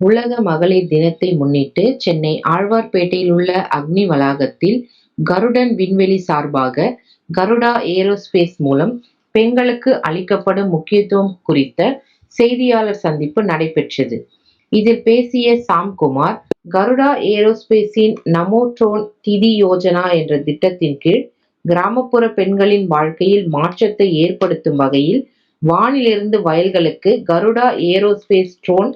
உலக மகளிர் தினத்தை முன்னிட்டு சென்னை ஆழ்வார்பேட்டையில் உள்ள அக்னி வளாகத்தில் கருடன் விண்வெளி சார்பாக கருடா ஏரோஸ்பேஸ் மூலம் பெண்களுக்கு அளிக்கப்படும் முக்கியத்துவம் குறித்த செய்தியாளர் சந்திப்பு நடைபெற்றது. இதில் பேசிய சாம்குமார், கருடா ஏரோஸ்பேஸின் நமோட்ரோன் திதி யோஜனா என்ற திட்டத்தின் கீழ் கிராமப்புற பெண்களின் வாழ்க்கையில் மாற்றத்தை ஏற்படுத்தும் வகையில் வானிலிருந்து வயல்களுக்கு கருடா ஏரோஸ்பேஸ் ட்ரோன்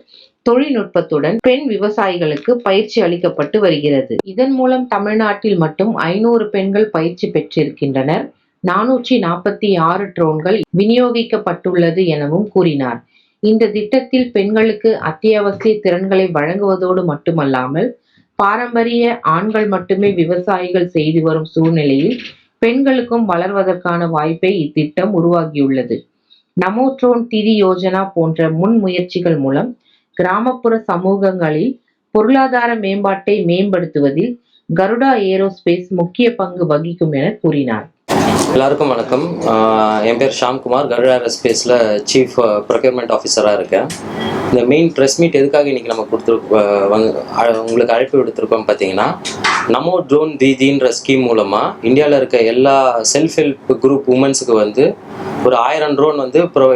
தொழில்நுட்பத்துடன் பெண் விவசாயிகளுக்கு பயிற்சி அளிக்கப்பட்டு வருகிறது. இதன் மூலம் தமிழ்நாட்டில் மட்டும் ஐநூறு பெண்கள் பயிற்சி பெற்றிருக்கின்றனர். நானூற்றி நாற்பத்தி ஆறு ட்ரோன்கள் விநியோகிக்கப்பட்டுள்ளது எனவும் கூறினார். இந்த திட்டத்தில் பெண்களுக்கு அத்தியாவசிய திறன்களை வழங்குவதோடு மட்டுமல்லாமல், பாரம்பரிய ஆண்கள் மட்டுமே விவசாயிகள் செய்து வரும் சூழ்நிலையில் பெண்களுக்கும் வளர்வதற்கான வாய்ப்பை இத்திட்டம் உருவாகியுள்ளது நமோ ட்ரோன் திதி யோஜனா போன்ற முன் முயற்சிகள் மூலம் கிராமப்புற சமூகங்களில் பொருளாதார மேம்பாட்டை மேம்படுத்துவதில் கருடா ஏரோஸ்பேஸ் முக்கிய பங்கு வகிக்கும் என கூறினார். எல்லாருக்கும் வணக்கம். ஆஹ் என் பேர் ஷாம்குமார். கருடா ஏரோஸ்பேஸில் சீஃப் ப்ரொக்யூர்மெண்ட் ஆஃபீஸராக இருக்கேன். இந்த மெயின் ப்ரெஸ் மீட் எதுக்காக இன்றைக்கி நம்ம கொடுத்துரு உங்களுக்கு அழைப்பு விடுத்திருக்கோம் பார்த்தீங்கன்னா நமோ ட்ரோன் தீதின்ற ஸ்கீம் மூலமாக இந்தியாவில் இருக்க எல்லா செல்ஃப் ஹெல்ப் குரூப் உமன்ஸுக்கு வந்து ஒரு ஆயிரம் ட்ரோன் வந்து ப்ரொ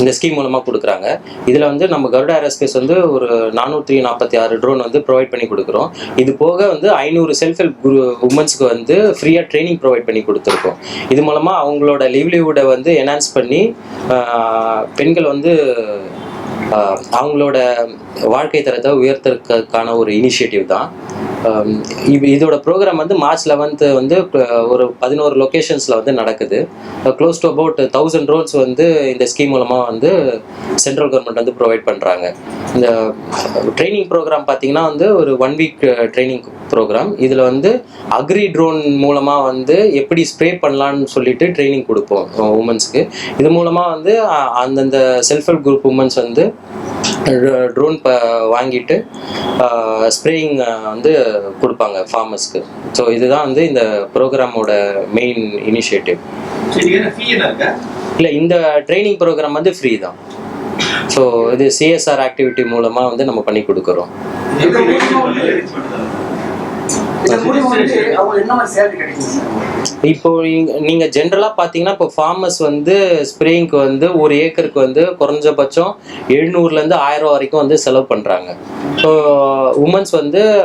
இந்த ஸ்கீம் மூலமாக கொடுக்குறாங்க. இதில் வந்து நம்ம கருடா ஏரோஸ்பேஸ் வந்து ஒரு நானூற்றி நாற்பத்தி ஆறு ட்ரோன் வந்து ப்ரொவைட் பண்ணி கொடுக்குறோம். இது போக வந்து ஐநூறு செல்ஃப் ஹெல்ப் குரூப் உமன்ஸுக்கு வந்து ஃப்ரீயாக ட்ரைனிங் ப்ரொவைட் பண்ணி கொடுத்துருக்கோம். இது மூலமாக அவங்களோட லிவ்லிஹுட்டை வந்து என்ஹான்ஸ் பண்ணி பெண்கள் வந்து அவங்களோட வாழ்க்கை தரத்தை உயர்த்துறதுக்கான ஒரு இனிஷியேட்டிவ் தான். இதோட ப்ரோக்ராம் வந்து மார்ச் லெவன்த்து வந்து ஒரு பதினோரு லொக்கேஷன்ஸில் வந்து நடக்குது. Close to about thousand roles வந்து இந்த ஸ்கீம் மூலமாக வந்து சென்ட்ரல் கவர்மெண்ட் வந்து ப்ரொவைட் பண்ணுறாங்க இந்த ட்ரைனிங் ப்ரோக்ராம் பார்த்தீங்கன்னா வந்து ஒரு ஒன் வீக் ட்ரைனிங் ப்ரோக்ராம் இதில் வந்து அக்ரி ட்ரோன் மூலமாக வந்து எப்படி ஸ்ப்ரே பண்ணலான்னு சொல்லிட்டு ட்ரைனிங் கொடுப்போம் உமன்ஸ்க்கு இது மூலமாக வந்து அந்தந்த செல்ஃப் ஹெல்ப் குரூப் உமன்ஸ் வந்து ட்ரோன் ப வாங்கிட்டு ஸ்ப்ரேயிங் வந்து கொடுப்பாங்க ஃபார்மர்ஸ்க்கு ஸோ இதுதான் வந்து இந்த ப்ரோக்ராமோட மெயின் இனிஷியேட்டிவ் இல்லை இந்த ட்ரைனிங் ப்ரோக்ராம் வந்து ஃப்ரீ தான். ஸோ இது சிஎஸ்ஆர் ஆக்டிவிட்டி மூலமாக வந்து நம்ம பண்ணி கொடுக்குறோம். இப்போ நீங்க- ஜென்ரலா பாத்தீங்கன்னா இப்போ ஃபார்மர்ஸ் வந்து ஸ்ப்ரேயிங்க்கு வந்து ஒரு ஏக்கருக்கு வந்து குறைஞ்சபட்சம் எழுநூறுல இருந்து ஆயிரம் ரூபா வரைக்கும் வந்து செலவு பண்றாங்க. ஸோ உமன்ஸ் வந்து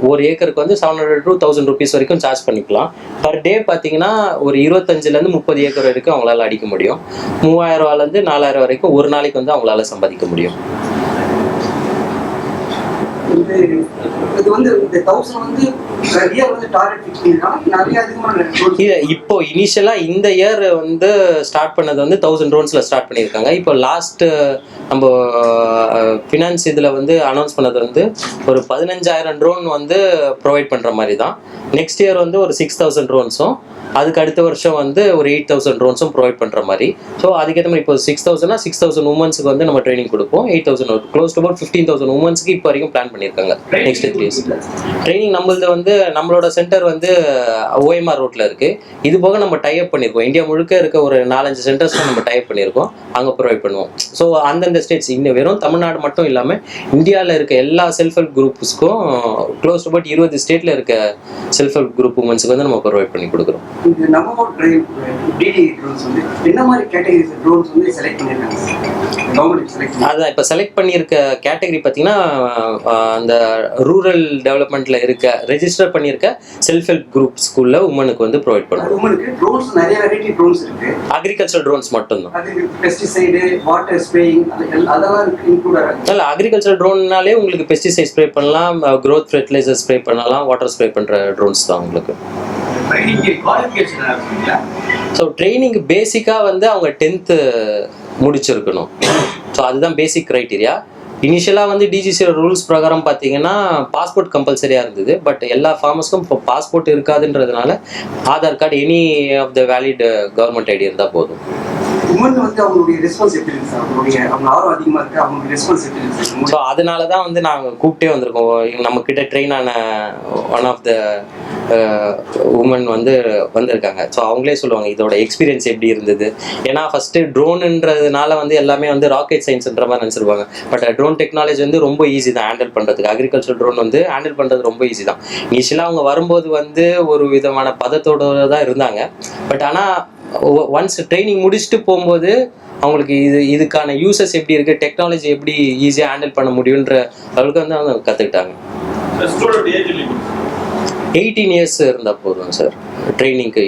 ஒரு ஏக்கருக்கு வந்து seven hundred two thousand rupees வரைக்கும் சார்ஜ் பண்ணிக்கலாம். பர் டே பார்த்தீங்கன்னா ஒரு இருபத்தஞ்சுல இருந்து முப்பது ஏக்கர் வரைக்கும் அவங்களால அடிக்க முடியும். மூவாயிரம் ரூபாலேருந்து நாலாயிரம் வரைக்கும் ஒரு நாளைக்கு வந்து அவங்களால சம்பாதிக்க முடியும். இது இது வந்து இந்த தௌசண்ட் வந்து இயர் வந்து டார்கெட் ஃபிக்ஸ் பண்ணிருக்காங்க நிறைய அதிகமான இப்போ இனிஷியலா இந்த இயர் வந்து ஸ்டார்ட் பண்ணது வந்து தௌசண்ட் ட்ரோன்ஸ்ல ஸ்டார்ட் பண்ணியிருக்காங்க. இப்போ லாஸ்ட் நம்ம ஃபினான்ஸ் இதுல வந்து அனௌன்ஸ் பண்ணது வந்து ஒரு பதினஞ்சாயிரம் ட்ரோன் வந்து ப்ரொவைட் பண்ற மாதிரி தான். நெக்ஸ்ட் இயர் வந்து ஒரு சிக்ஸ் தௌசண்ட் ட்ரோன்ஸும் அதுக்கு அடுத்த வருஷம் வந்து ஒரு எயிட் தௌசண்ட் ட்ரோன்ஸும் ப்ரொவைட் பண்ணுற மாதிரி. ஸோ அதுக்கேற்ற மாதிரி இப்போ சிக்ஸ் தௌசண்ட்னா சிக்ஸ் தௌசண்ட் உமன்ஸுக்கு வந்து நம்ம ட்ரைனிங் கொடுப்போம். Eight thousand close to about fifteen thousand உமன்ஸுக்கு இப்போ வரைக்கும் பிளான் பண்ணியிருக்காங்க. நெக்ஸ்ட் த்ரீ இயர்ஸ் ட்ரைனிங் நம்மளது வந்து நம்மளோட சென்டர் வந்து ஓஎம்ஆர் ரோட்ல இருக்கு. இது போக நம்ம டைப் பண்ணியிருக்கோம் இந்தியா முழுக்க இருக்க ஒரு நாலஞ்சு சென்டர்ஸ் நம்ம டைப் பண்ணியிருக்கோம் அங்கே ப்ரொவைட் பண்ணுவோம். ஸோ அந்தந்த ஸ்டேட்ஸ் இந்த வெறும் தமிழ்நாடு மட்டும் இல்லாமல் இந்தியாவில் இருக்க எல்லா செல்ஃப் ஹெல்ப் குரூப்ஸ்க்கும் க்ளோஸ் அபவுட் இருபது ஸ்டேட்ல இருக்க செல்ஃப் ஹெல்ப் குரூப் உமன்ஸுக்கு வந்து நம்ம ப்ரொவைட் பண்ணி கொடுக்குறோம். என்ன மாதிரி கேட்டகரிஸ் ட்ரோன்ஸ் வந்து செலக்ட் அதான் இப்போ செலக்ட் பண்ணியிருக்க கேட்டகரி பார்த்தீங்கன்னா அந்த ரூரல் டெவலப்மெண்ட்ல இருக்க ரெஜிஸ்டர் பண்ணியிருக்க செல்ஃப் ஹெல்ப் குரூப் ஸ்கூல்ல உமனுக்கு வந்து ப்ரொவைட் பண்ணுவோம் அக்ரிகல்ச்சர் ட்ரோன்ஸ் மட்டும்தான். இல்ல அக்ரிகல்ச்சர் ட்ரோன்னாலே உங்களுக்கு பெஸ்டிசைட் ஸ்ப்ரே பண்ணலாம் க்ரோத் ஃபெர்டிலைசர் ஸ்ப்ரே பண்ணலாம் வாட்டர் ஸ்ப்ரே பண்ற ட்ரோன்ஸ் தான் உங்களுக்கு. ஸோ ட்ரைனிங் பேசிக்காக வந்து அவங்க டென்த்து முடிச்சிருக்கணும். ஸோ அதுதான் பேசிக் க்ரைட்டீரியா இனிஷியலாக வந்து டிஜிசி ரூல்ஸ் பிரகாரம் பார்த்தீங்கன்னா பாஸ்போர்ட் கம்பல்சரியாக இருந்தது. பட் எல்லா ஃபார்மர்ஸ்க்கும் இப்போ passport இருக்காதுன்றதுனால Aadhaar card any of the valid government ID இருந்தால் போதும். ஸோ அதனால தான் வந்து நாங்கள் கூப்பிட்டே வந்திருக்கோம். நம்ம கிட்ட ட்ரெயின் ஆன ஒன் ஆஃப் த உமன் வந்து வந்திருக்காங்க. ஸோ அவங்களே சொல்லுவாங்க இதோட எக்ஸ்பீரியன்ஸ் எப்படி இருந்தது? ஏன்னா ஃபஸ்ட்டு ட்ரோனுன்றதுனால வந்து எல்லாமே வந்து ராக்கெட் சயின்ஸ்ன்ற மாதிரி நினச்சிருப்பாங்க. பட் ட்ரோன் uh, டெக்னாலஜி வந்து ரொம்ப ஈஸி தான் ஹேண்டில் பண்ணுறதுக்கு அக்ரிகல்ச்சர் ட்ரோன் வந்து ஹேண்டில் பண்ணுறது ரொம்ப ஈஸி தான். இனிஷியலாக அவங்க வரும்போது வந்து ஒரு விதமான பதத்தோட தான் இருந்தாங்க. பட் ஆனால் ஒன்ஸ் ட்ரைனிங் முடிச்சுட்டு போகும்போது அவங்களுக்கு இது இதுக்கான யூசஸ் எப்படி இருக்குது டெக்னாலஜி எப்படி ஈஸியாக ஹேண்டில் பண்ண முடியுன்ற அளவுக்கு வந்து அவங்க கற்றுக்கிட்டாங்க எயிட்டீன் இயர்ஸ் இருந்தால் போதும் sir ட்ரைனிங்க்கு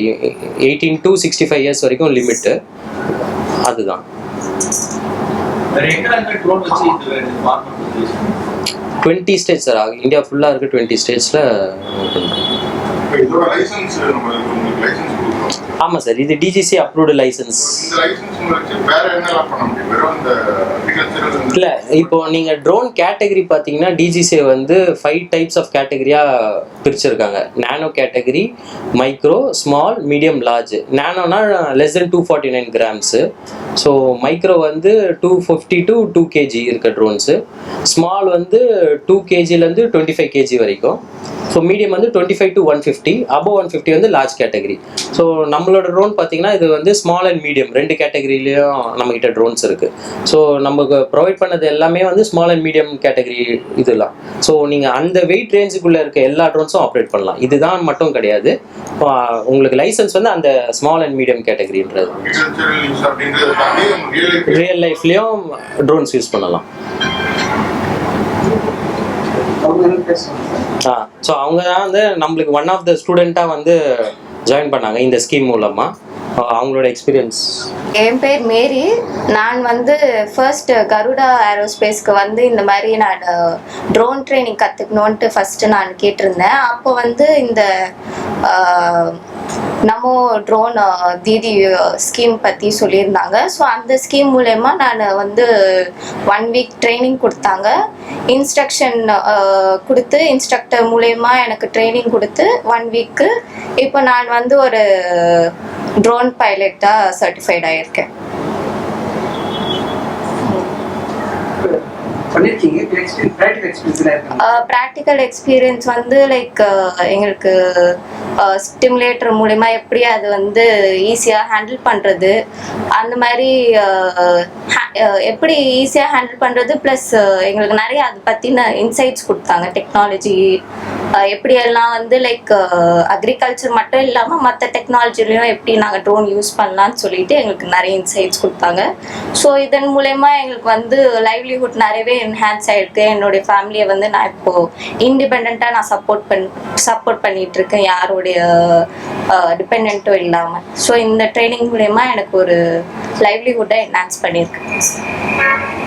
eighteen to sixty five years வரைக்கும் லிமிட்டு அதுதான். டுவெண்ட்டி ஸ்டேட்ஸ் சார் இந்தியா ஃபுல்லாக இருக்குது டுவெண்ட்டி ஸ்டேட்ஸில் இப்ப இதோட லைசன்ஸ் நம்ம உங்களுக்கு லைசன்ஸ் கொடுக்குறோம் ஆமாம் சார் இது டிஜிசி அப்ரூவ்டு லைசன்ஸ் இல்லை இப்போ நீங்கள் ட்ரோன் கேட்டகரி பார்த்தீங்கன்னா டிஜிசி வந்து ஃபைவ் டைப்ஸ் ஆஃப் கேட்டகரியாக பிரிச்சிருக்காங்க. Nano category micro small medium large நானோனா less than two forty nine grams so micro வந்து two fifty to two KG இருக்க ட்ரோன்ஸு ஸ்மால் வந்து டூ கேஜிலேருந்து டுவெண்ட்டி ஃபைவ் கேஜி வரைக்கும். So medium வந்து twenty five to one fifty above one fifty வந்து large category so நம்மளோட drone பார்த்தீங்கன்னா இது வந்து ஸ்மால் அண்ட் மீடியம் ரெண்டு கேட்டகரியிலையும் நம்மக்கிட்ட ட்ரோன்ஸ் இருக்குது ஸோ நமக்கு ப்ரொவைட் பண்ணது எல்லாமே வந்து ஸ்மால் அண்ட் மீடியம் கேட்டகரி இதெல்லாம் ஸோ நீங்கள் அந்த வெயிட் ரேஞ்சுக்குள்ளே இருக்க எல்லா ட்ரோன்ஸும் ஆப்ரேட் பண்ணலாம். இதுதான் மட்டும் கிடையாது. உங்களுக்கு லைசன்ஸ் வந்து அந்த ஸ்மால் அண்ட் மீடியம் கேட்டகரின்றது ரியல் ரியல் லைஃப்லேயும் ட்ரோன்ஸ் யூஸ் பண்ணலாம் அவங்க என்ன பேசுவாங்க சார் ஆ ஸோ அவங்க தான் வந்து நம்மளுக்கு ஒன் ஆஃப் த ஸ்டூடெண்ட்டாக வந்து ஜாயின் பண்ணாங்க இந்த ஸ்கீம் மூலமாக அவங்களோட எக்ஸ்பீரியன்ஸ் என் பேர் மேரி. நான் வந்து ஃபர்ஸ்ட் கருடா ஏரோஸ்பேஸ்க்கு வந்து இந்த மாதிரி நான் ட்ரோன் ட்ரைனிங் கற்றுக்கணுன்ட்டு ஃபஸ்ட்டு நான் கேட்டிருந்தேன். அப்போ வந்து இந்த நமோ ட்ரோன் தீதி ஸ்கீம் பற்றி சொல்லியிருந்தாங்க. ஸோ அந்த ஸ்கீம் மூலயமா நான் வந்து ஒன் வீக் ட்ரைனிங் கொடுத்தாங்க. இன்ஸ்ட்ரக்ஷன் கொடுத்து இன்ஸ்ட்ரக்டர் மூலயமா எனக்கு ட்ரைனிங் கொடுத்து ஒன் வீக்கு இப்போ நான் வந்து ஒரு ட்ரோன் பைலட்டாக சர்டிஃபைட் இருக்காங்க ப்ராக்டிக்கல் எக்ஸ்பீரியன்ஸ் வந்து லைக் எங்களுக்கு ஸ்டிமுலேட்டர் மூலயமா எப்படி அது வந்து ஈஸியாக ஹேண்டில் பண்ணுறது அந்த மாதிரி எப்படி ஈஸியாக ஹேண்டில் பண்ணுறது ப்ளஸ் எங்களுக்கு நிறைய அதை பற்றின இன்சைட்ஸ் கொடுத்தாங்க. டெக்னாலஜி எப்படியெல்லாம் வந்து லைக் அக்ரிகல்ச்சர் மட்டும் இல்லாமல் மற்ற டெக்னாலஜிலையும் எப்படி நாங்கள் ட்ரோன் யூஸ் பண்ணலாம்னு சொல்லிட்டு எங்களுக்கு நிறைய இன்சைட்ஸ் கொடுத்தாங்க. ஸோ இதன் மூலயமா எங்களுக்கு வந்து லைவ்லிஹுட் நிறையவே என்ஹான்ஸ் ஆயிருக்கு. என்னுடைய ஃபேமிலியை வந்து நான் இப்போ இண்டிபெண்ட்டாக நான் சப்போர்ட் பண் சப்போர்ட் பண்ணிட்டு இருக்கேன் யாருடைய டிபெண்ட்டும் இல்லாமல் ஸோ இந்த ட்ரைனிங் மூலயமா எனக்கு ஒரு லைவ்லிஹுட்டை என்ஹான்ஸ் பண்ணியிருக்கேன்